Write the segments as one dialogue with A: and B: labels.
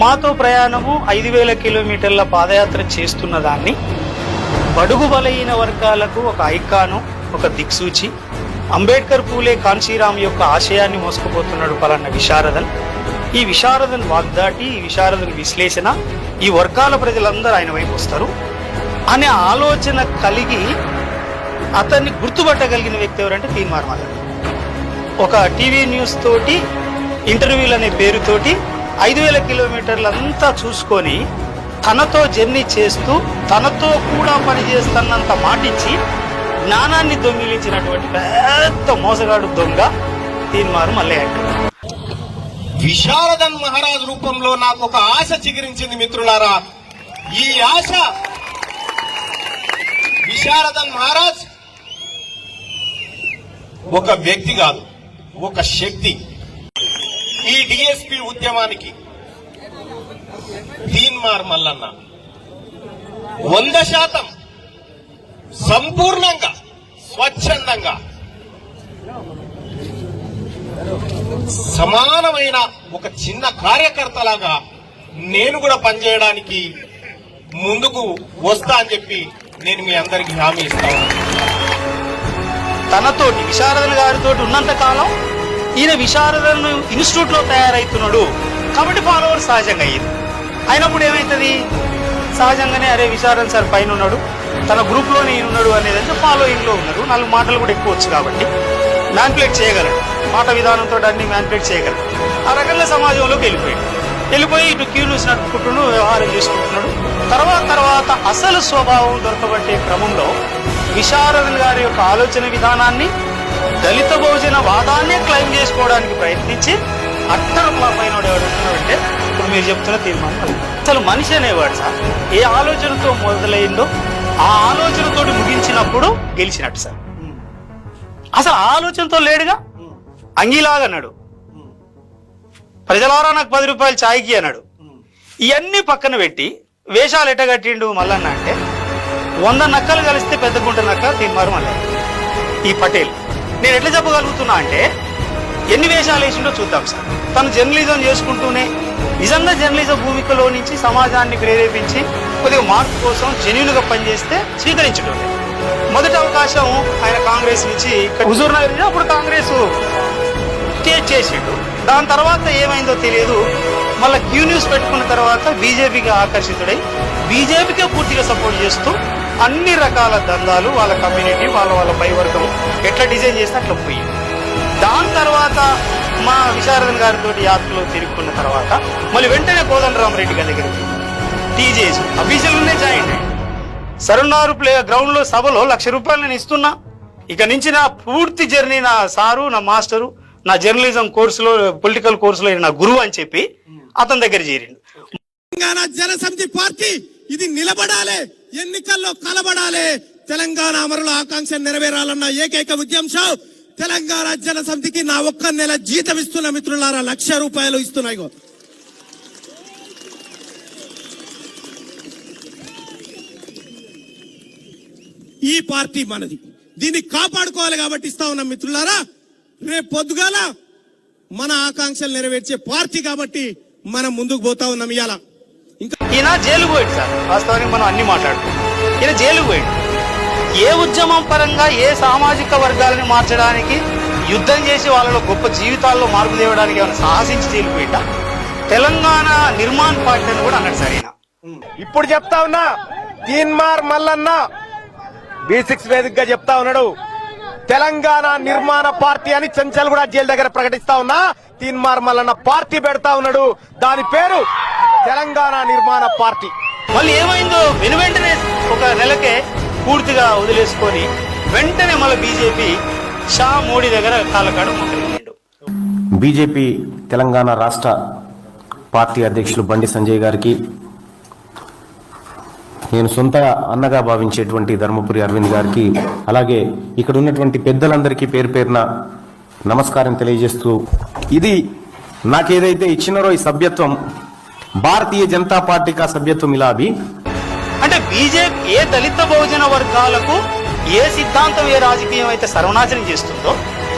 A: మాతో ప్రయాణము ఐదు వేల కిలోమీటర్ల పాదయాత్ర చేస్తున్న దాన్ని బడుగు బలహీన వర్గాలకు ఒక ఐకాను ఒక దిక్సూచి. అంబేద్కర్ పూలే కాంచీరామ్ యొక్క ఆశయాన్ని మోసుకుపోతున్నాడు పలాన్న విశారదన్. ఈ విశారదన్ వాగ్దాటి ఈ విశారదన్ విశ్లేషణ ఈ వర్గాల ప్రజలందరూ ఆయన వైపు వస్తారు. అనే ఆలోచన కలిగి అతన్ని గుర్తుపట్టగలిగిన వ్యక్తి ఎవరంటే తీర్మానం ఒక టీవీ న్యూస్ తోటి ఇంటర్వ్యూలు అనే పేరుతోటి ఐదు వేల కిలోమీటర్లంతా చూసుకొని తనతో జర్నీ చేస్తూ తనతో కూడా పనిచేస్తున్నంత మాటిచ్చి జ్ఞానాన్ని దొంగిలించినటువంటి పెద్ద మోసగాడు దొంగ తీన్మారు మల్లయ్య.
B: విశారదన్ మహారాజ్ రూపంలో నాకు ఒక ఆశ చిగురించింది మిత్రులారా. ఈ ఆశ విశారదన్ మహారాజ్ ఒక వ్యక్తి కాదు ఒక శక్తి. ఈ డిఎస్పి ఉద్యమానికి తీన్మార్ మల్లన్న. వంద శాతం సంపూర్ణంగా స్వచ్ఛందంగా సమానమైన ఒక చిన్న కార్యకర్తలాగా నేను కూడా పనిచేయడానికి ముందుకు వస్తా అని చెప్పి నేను మీ అందరికి హామీ ఇస్తాను
A: తనతోటి విశారదన్ గారితో ఉన్నంత కాలం ఈయన విశారదన్ ఇన్స్టిట్యూట్లో తయారైతున్నాడు. కాబట్టి ఫాలోవర్ సహజంగా అయ్యింది అయినప్పుడు ఏమైతుంది? సహజంగానే అరే విశారదన్ సార్ పైన ఉన్నాడు తన గ్రూప్లో ఉన్నాడు అనేది అంటే ఫాలోయింగ్లో ఉన్నాడు నాలుగు మాటలు కూడా ఎక్కువ వచ్చు కాబట్టి. మ్యాన్పులేట్ చేయగలడు. మాట విధానంతో అన్ని మ్యాన్పులేట్ చేయగలడు. ఆ రకంగా సమాజంలోకి వెళ్ళిపోయాడు. వెళ్ళిపోయి ఇటు క్యూ న్యూస్ వ్యవహారం చేసుకుంటున్నాడు. తర్వాత తర్వాత అసలు స్వభావం దొరకబట్టే క్రమంలో విశారదన్ గారి యొక్క ఆలోచన విధానాన్ని దళిత బహుజన వాదాన్నే క్లైమ్ చేసుకోవడానికి ప్రయత్నించి అట్టరు ఫ్లాప్ అయిన ఎవడంటే ఇప్పుడు మీరు చెప్తున్న తీర్మానం అసలు మనిషి అనేవాడు సార్ ఏ ఆలోచనతో మొదలైందో ఆ ఆలోచనతో ముగించినప్పుడు గెలిచినట్టు సార్. అసలు ఆ ఆలోచనతో లేడుగా? అంగీలాగా అన్నాడు. ప్రజలారా నాకు పది రూపాయలు ఛాయ్కి అన్నాడు. ఇవన్నీ పక్కన పెట్టి వేషాలు ఎట్టగట్టిండు మల్లన్న అంటే వంద నక్కలు కలిస్తే పెద్ద గుంట నక్క తీర్మారు మళ్ళీ ఈ పటేల్. నేను ఎట్లా చెప్పగలుగుతున్నా అంటే ఎన్ని వేషాలు వేసిండో చూద్దాం సార్. తను జర్నలిజం చేసుకుంటూనే నిజంగా జర్నలిజం భూమికలో నుంచి సమాజాన్ని ప్రేరేపించి కొద్దిగా మార్పు కోసం జెన్యున్గా పనిచేస్తే స్వీకరించడం మొదటి అవకాశం ఆయన కాంగ్రెస్ నుంచి ఇక్కడ హుజూర్ నగర్ అప్పుడు కాంగ్రెస్ స్టేట్ చేసిండు. దాని తర్వాత ఏమైందో తెలియదు. మళ్ళీ క్యూ న్యూస్ పెట్టుకున్న తర్వాత బీజేపీకి ఆకర్షితుడై బీజేపీకే పూర్తిగా సపోర్ట్ చేస్తూ అన్ని రకాల దందాలు వాళ్ళ కమ్యూనిటీ వాళ్ళ వాళ్ళ పైవర్గం ఎట్లా డిజైన్ చేస్తే అట్లా పోయింది దాని తర్వాత మా విశారదన్ గారితో యాత్రలో తిరుగుకున్న తర్వాత మళ్ళీ వెంటనే కోదండరామరెడ్డి గారి దగ్గరికి టీజేఎస్ అఫీషియల్గానే జాయిన్. అయ్యింది సరున్నారు ప్లే గ్రౌండ్లో సభలో లక్ష రూపాయలు నేను ఇస్తున్నా. ఇక నుంచి నా పూర్తి జర్నీ నా సారు నా మాస్టరు నా జర్నలిజం కోర్సులో పొలిటికల్ కోర్సులో నా గురువు అని చెప్పి అతని దగ్గర చేరిండు.
C: తెలంగాణ జనసమితి పార్టీ ఇది నిలబడాలి. ఎన్నికల్లో కలబడాలి. తెలంగాణ అమరుల ఆకాంక్ష నెరవేరాలన్న ఏకైక ఉద్యమం తెలంగాణ జనసమితికి నా ఒక్క నెల జీతం ఇస్తున్న మిత్రులారా లక్ష రూపాయలు ఇస్తున్నాయి ఈ పార్టీ మనది. దీన్ని కాపాడుకోవాలి కాబట్టి ఇస్తా ఉన్నాం మిత్రులారా. రేపు పొద్దుగాల మన ఆకాంక్షలు నెరవేర్చే పార్టీ కాబట్టి మనం ముందుకు పోతా ఉన్నాం ఇవాళ ఇంకా
A: ఈయన జైలుకు పోయాడు సార్. వాస్తవానికి మనం అన్ని మాట్లాడుకుంటాం ఈయన జైలుకు పోయాడు. ఏ ఉద్యమం పరంగా ఏ సామాజిక వర్గాలని మార్చడానికి యుద్ధం చేసి వాళ్ళలో గొప్ప జీవితాల్లో మార్పు తేవడానికి ఏమైనా సాహసించి జైలుకు పోయిట తెలంగాణ నిర్మాణ్ పార్టీ అని కూడా అన్నాడు సార్ ఈయన.
B: ఇప్పుడు చెప్తా ఉన్నా తీన్మార్ మల్లన్న బి సిక్స్ వేదికగా చెప్తా ఉన్నాడు. తెలంగాణ నిర్మాణ పార్టీ అని చెంచల్ కూడా జైలు దగ్గర ప్రకటిస్తా ఉన్నా తీన్మార్ మల్లన్న పార్టీ పెడతా ఉన్నాడు. దాని పేరు తెలంగాణ నిర్మాణ పార్టీ.
A: మళ్ళీ ఏమైందో వెను వెంటనే ఒక నెలకే పూర్తిగా వదిలేసుకొని వెంటనే మళ్ళీ బీజేపీ షా మోడీ దగ్గర మొదలెట్టిండు
D: బీజేపీ తెలంగాణ రాష్ట్ర పార్టీ అధ్యక్షులు బండి సంజయ్ గారికి నేను సొంత అన్నగా భావించేటువంటి ధర్మపురి అరవింద్ గారికి అలాగే ఇక్కడ ఉన్నటువంటి పెద్దలందరికీ పేరు పేరున నమస్కారం తెలియజేస్తూ ఇది నాకేదైతే ఇచ్చినారో ఈ సభ్యత్వం భారతీయ జనతా పార్టీ కా సభ్యత్వం ఇలా అభి?
A: అంటే బీజేపీ ఏ దళిత బహుజన వర్గాలకు ఏ సిద్ధాంతం ఏ రాజకీయం అయితే సర్వనాశనం చేస్తుందో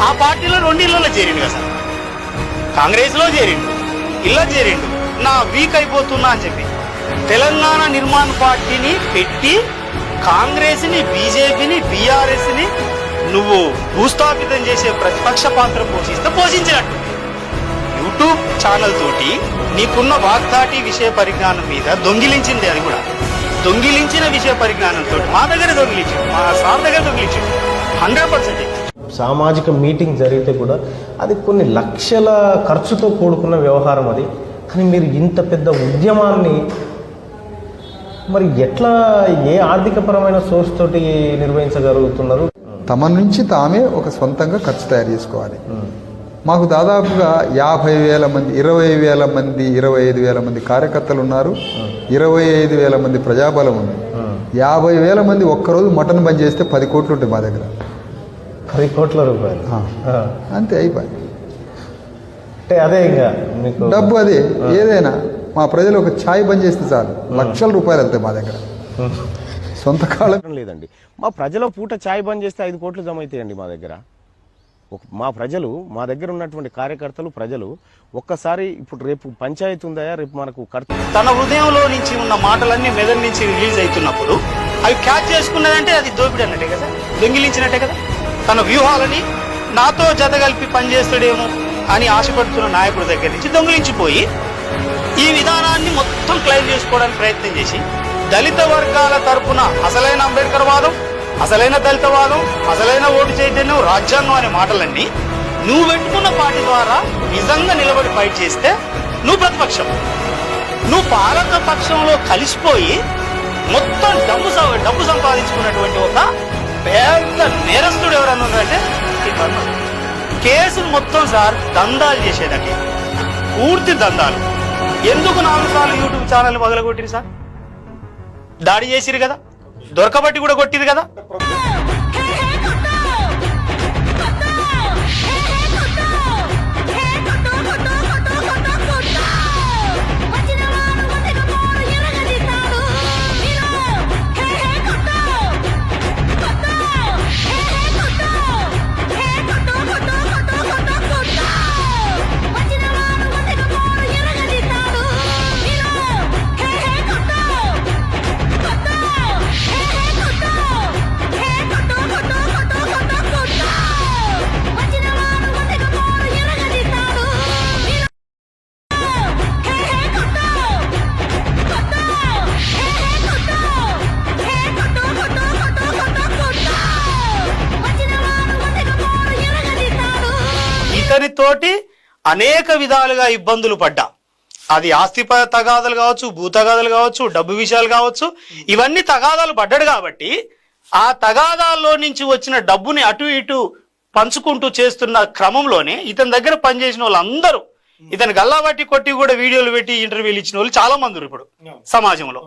A: ఆ పార్టీలో రెండిళ్ళలో చేరిండు కదా సార్. కాంగ్రెస్లో చేరిండు ఇలా చేరిండు. నా వీక్ అయిపోతున్నా అని చెప్పి తెలంగాణ నిర్మాణ పార్టీని పెట్టి కాంగ్రెస్ని బీజేపీని బీఆర్ఎస్ని నువ్వు భూస్థాపితం చేసే ప్రతిపక్ష పాత్ర పోషిస్తే పోషించినట్టు. యూట్యూబ్ ఛానల్ తోటి నీకున్న వాగ్దాటి విషయ పరిజ్ఞానం మీద దొంగిలించింది అది కూడా. దొంగిలించిన విషయ పరిజ్ఞానంతో మా దగ్గర దొంగిలించింది. మా సార్ దగ్గర దొంగిలించింది. Hundred percent.
D: సామాజిక మీటింగ్ జరిగితే కూడా అది కొన్ని లక్షల ఖర్చుతో కూడుకున్న వ్యవహారం అది. కానీ మీరు ఇంత పెద్ద ఉద్యమాన్ని మరి ఎట్లా ఏ ఆర్థికపరమైన సోర్స్ తోటి నిర్వహించగలుగుతున్నారు?
E: తమ నుంచి తామే ఒక సొంతంగా ఖర్చు తయారు చేసుకోవాలి. మాకు దాదాపుగా యాభై వేల మంది ఇరవై వేల మంది ఇరవై ఐదు వేల మంది కార్యకర్తలు ఉన్నారు. ఇరవై ఐదు వేల మంది ప్రజాబలం ఉంది. యాభై వేల మంది ఒక్కరోజు మటన్ బంద్ చేస్తే పది కోట్లు ఉంటాయి మా దగ్గర.
D: పది కోట్ల రూపాయలు.
E: అంతే అయిపోయి
D: అంటే అదే ఇంకా మీకు
E: డబ్బు అదే ఏదైనా. మా ప్రజలు ఒక ఛాయ్ బంద్ చేస్తే చాలు. లక్షల రూపాయలు వెళ్తాయి మా దగ్గర. సొంత కాళ్ళ
D: లేదండి. మా ప్రజల పూట ఛాయ్ బంద్ చేస్తే ఐదు కోట్లు జమ అవుతాయండి మా దగ్గర. మా ప్రజలు మా దగ్గర ఉన్నటువంటి కార్యకర్తలు ప్రజలు ఒక్కసారి ఇప్పుడు రేపు పంచాయతీ ఉందా? రేపు మనకు
A: తన హృదయంలో నుంచి ఉన్న మాటలన్నీ మెదడు నుంచి రిలీజ్ అవుతున్నప్పుడు అవి క్యాచ్ చేసుకున్నదంటే అది దోపిడి అన్నట్టే కదా? దొంగిలించినట్టే కదా? తన వ్యూహాలని నాతో జతగలిపి పనిచేస్తాడేమో అని ఆశపడుతున్న నాయకుడి దగ్గర నుంచి దొంగిలించిపోయి ఈ విధానాన్ని మొత్తం క్లెయిమ్ చేసుకోవడానికి ప్రయత్నం చేసి దళిత వర్గాల తరపున అసలైన అంబేద్కర్ వాదం అసలైన దళితవాదం అసలైన ఓటు చైతన్యం రాజ్యాంగం అనే మాటలన్నీ నువ్వు పెట్టుకున్న పార్టీ ద్వారా నిజంగా నిలబడి ఫైట్ చేస్తే నువ్వు ప్రతిపక్షం. నువ్వు పాలక పక్షంలో కలిసిపోయి మొత్తం డబ్బు సం- డబ్బు సంపాదించుకున్నటువంటి ఒక పెద్ద నేరస్తుడు ఎవరన్నా ఉందంటే కేసులు మొత్తం సార్ దందాలు చేసేదండి పూర్తి దందాలు. ఎందుకు నాలుగు సార్లు యూట్యూబ్ ఛానల్ మొదలుకొట్టిరు సార్? దాడి చేసిరు కదా. దొరకబట్టి కూడా కొట్టింది కదా? ఇతనితోటి అనేక విధాలుగా ఇబ్బందులు పడ్డా. అది ఆస్తి తగాదాలు కావచ్చు భూ తగాదాలు కావచ్చు డబ్బు విషయాలు కావచ్చు ఇవన్నీ తగాదాలు పడ్డాడు కాబట్టి ఆ తగాదాల్లో నుంచి వచ్చిన డబ్బుని అటు ఇటు పంచుకుంటూ చేస్తున్న క్రమంలోనే ఇతని దగ్గర పనిచేసిన వాళ్ళందరూ ఇతను గల్లాబట్టి కొట్టి కూడా వీడియోలు పెట్టి ఇంటర్వ్యూలు ఇచ్చిన వాళ్ళు చాలా మంది ఇప్పుడు సమాజంలో.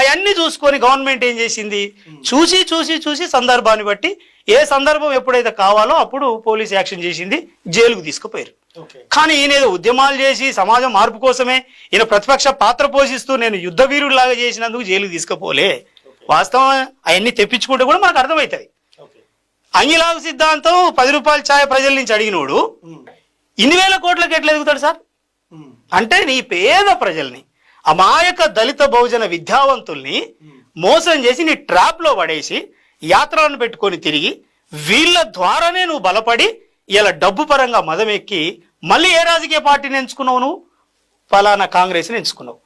A: అవన్నీ చూసుకొని గవర్నమెంట్ ఏం చేసింది? చూసి చూసి చూసి సందర్భాన్ని బట్టి ఏ సందర్భం ఎప్పుడైతే కావాలో అప్పుడు పోలీస్ యాక్షన్ చేసింది జైలుకు తీసుకుపోయారు. కానీ ఈయన ఏదో ఉద్యమాలు చేసి సమాజం మార్పు కోసమే ఈయన ప్రతిపక్ష పాత్ర పోషిస్తూ నేను యుద్ధ వీరుడిలాగా చేసినందుకు జైలుకు తీసుకుపోలే. వాస్తవం అవన్నీ తెప్పించుకుంటే కూడా మనకు అర్థమవుతుంది అంగిలాగు సిద్ధాంతం పది రూపాయల ఛాయ ప్రజల నుంచి అడిగినోడు. ఇన్ని వేల కోట్లకి ఎట్లా ఎదుగుతాడు సార్? అంటే నీ పేద ప్రజల్ని అమాయక దళిత బహుజన విద్యావంతుల్ని మోసం చేసి నీ ట్రాప్లో పడేసి యాత్రలను పెట్టుకొని తిరిగి వీళ్ళ ద్వారానే నువ్వు బలపడి ఇలా డబ్బు పరంగా మదమెక్కి మళ్ళీ ఏ రాజకీయ పార్టీని ఎంచుకున్నావు నువ్వు? ఫలానా కాంగ్రెస్ని ఎంచుకున్నావు.